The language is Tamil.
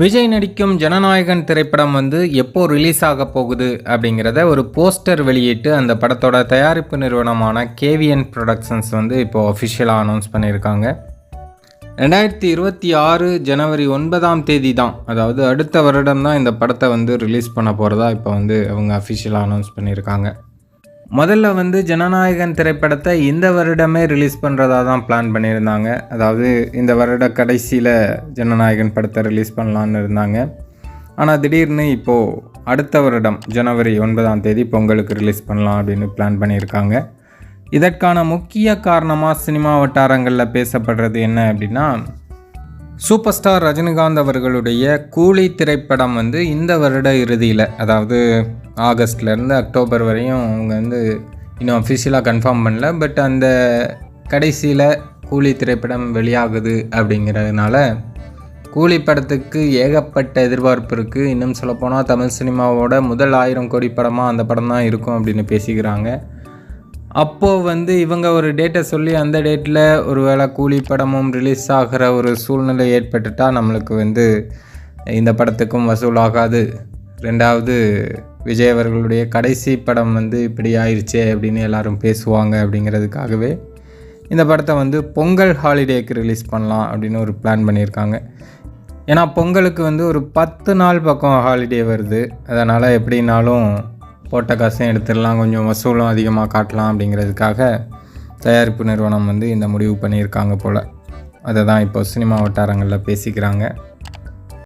விஜய் நடிக்கும் ஜனநாயகன் திரைப்படம் வந்து எப்போ ரிலீஸ் ஆக போகுது அப்படிங்கிறத ஒரு போஸ்டர் வெளியிட்டு அந்த படத்தோட தயாரிப்பு நிறுவனமான கேவிஎன் ப்ரொடக்ஷன்ஸ் வந்து இப்போ அஃபிஷியலாக அனௌன்ஸ் பண்ணியிருக்காங்க. ரெண்டாயிரத்தி இருபத்தி ஆறு ஜனவரி ஒன்பதாம் தேதி தான். அதாவது அடுத்த வருடம் தான் இந்த படத்தை வந்து ரிலீஸ் பண்ண போகிறதா இப்போ வந்து அவங்க அஃபிஷியலாக அனௌன்ஸ் பண்ணியிருக்காங்க. முதல்ல வந்து ஜனநாயகன் திரைப்படத்தை இந்த வருடமே ரிலீஸ் பண்ணுறதா தான் பிளான் பண்ணியிருந்தாங்க. அதாவது இந்த வருட கடைசியில் ஜனநாயகன் படத்தை ரிலீஸ் பண்ணலான்னு இருந்தாங்க. ஆனால் திடீர்னு இப்போது அடுத்த வருடம் ஜனவரி ஒன்பதாம் தேதி பொங்கலுக்கு ரிலீஸ் பண்ணலாம் அப்படின்னு பிளான் பண்ணியிருக்காங்க. இதற்கான முக்கிய காரணமாக சினிமா வட்டாரங்களில் பேசப்படுறது என்ன அப்படின்னா சூப்பர் ஸ்டார் ரஜினிகாந்த் அவர்களுடைய கூலி திரைப்படம் வந்து இந்த வருட இறுதியில் அதாவது ஆகஸ்ட்லேருந்து அக்டோபர் வரையும் அவங்க வந்து இன்னும் அஃபிஷியலாக கன்ஃபார்ம் பண்ணல. பட் அந்த கடைசியில் கூலி திரைப்படம் வெளியாகுது அப்படிங்கிறதுனால கூலி படத்துக்கு ஏகப்பட்ட எதிர்பார்ப்பு இருக்குது இன்னும் சொல்லப்போனால் தமிழ் சினிமாவோட முதல் ஆயிரம் கோடி படமாக அந்த படம் தான் இருக்கும் அப்படின்னு பேசிக்கிறாங்க. அப்போது வந்து இவங்க ஒரு டேட்டை சொல்லி அந்த டேட்டில் ஒரு வேளை கூலி படமும் ரிலீஸ் ஆகிற ஒரு சூழ்நிலை ஏற்பட்டுட்டால் நம்மளுக்கு வந்து இந்த படத்துக்கும் வசூலாகாது. ரெண்டாவது விஜய் அவர்களுடைய கடைசி படம் வந்து இப்படி ஆயிடுச்சே அப்படின்னு எல்லாரும் பேசுவாங்க அப்படிங்கிறதுக்காகவே இந்த படத்தை வந்து பொங்கல் ஹாலிடேக்கு ரிலீஸ் பண்ணலாம் அப்படின்னு ஒரு பிளான் பண்ணியிருக்காங்க. ஏன்னா பொங்கலுக்கு வந்து ஒரு பத்து நாள் பக்கம் ஹாலிடே வருது. அதனால் எப்படின்னாலும் போட்ட காசையும் எடுத்துடலாம் கொஞ்சம் வசூலும் அதிகமாக காட்டலாம் அப்படிங்கிறதுக்காக தயாரிப்பு நிறுவனம் வந்து இந்த முடிவு பண்ணியிருக்காங்க போல். அதை தான் இப்போ சினிமா வட்டாரங்களில் பேசிக்கிறாங்க.